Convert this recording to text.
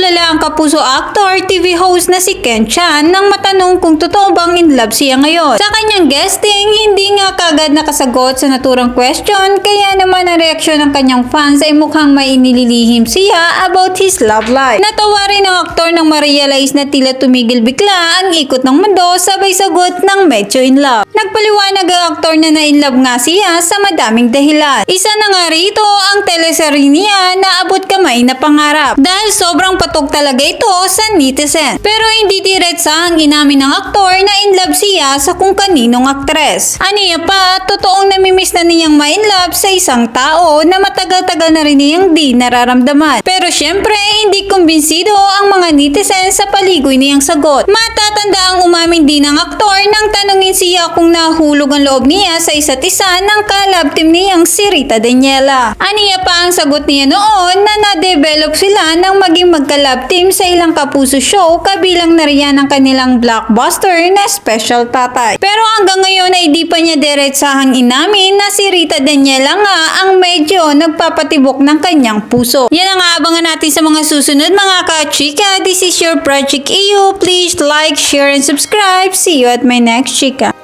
Natulala ang kapuso actor, TV host na si Ken Chan nang matanong kung totoo bang in love siya ngayon. Sa kanyang guesting, hindi nga kagad nakasagot sa naturang question kaya naman ang reaksyon ng kanyang fans ay mukhang may inililihim siya about his love life. Natawa rin ang aktor nang ma-realize na tila tumigil bigla ang ikot ng mundo sabay sagot ng medyo in love. Nagpaliwanag ang aktor na na-in love nga siya sa madaming dahilan. Isa na nga rito ang teleserye niya na abot kamay na pangarap dahil sobrang patok talaga ito sa netizen. Pero hindi diretsa ang inamin ng aktor na in love siya sa kung kaninong aktres. Aniya pa, totoong namimiss na niyang ma-in love sa isang tao na matagal-tagal na rin niyang di nararamdaman. Pero syempre, hindi kumbinsido ang mga netizen sa paligoy niyang sagot. Matatanda ang umamin din ng aktor nang tanungin siya kung nahulog ang loob niya sa isa't isa ng kalab team niyang si Rita Daniela. Aniya pa ang sagot niya noon na na-develop sila ng maging magkalab team sa ilang kapuso show kabilang na riyan ang kanilang blockbuster na Special Tatay. Pero hanggang ngayon ay di pa niya diretsahang inamin na si Rita Daniela nga ang medyo nagpapatibok ng kanyang puso. Yan ang aabangan natin sa mga susunod mga ka-chika. This is your Project EU. Please like, share, and subscribe. See you at my next chika.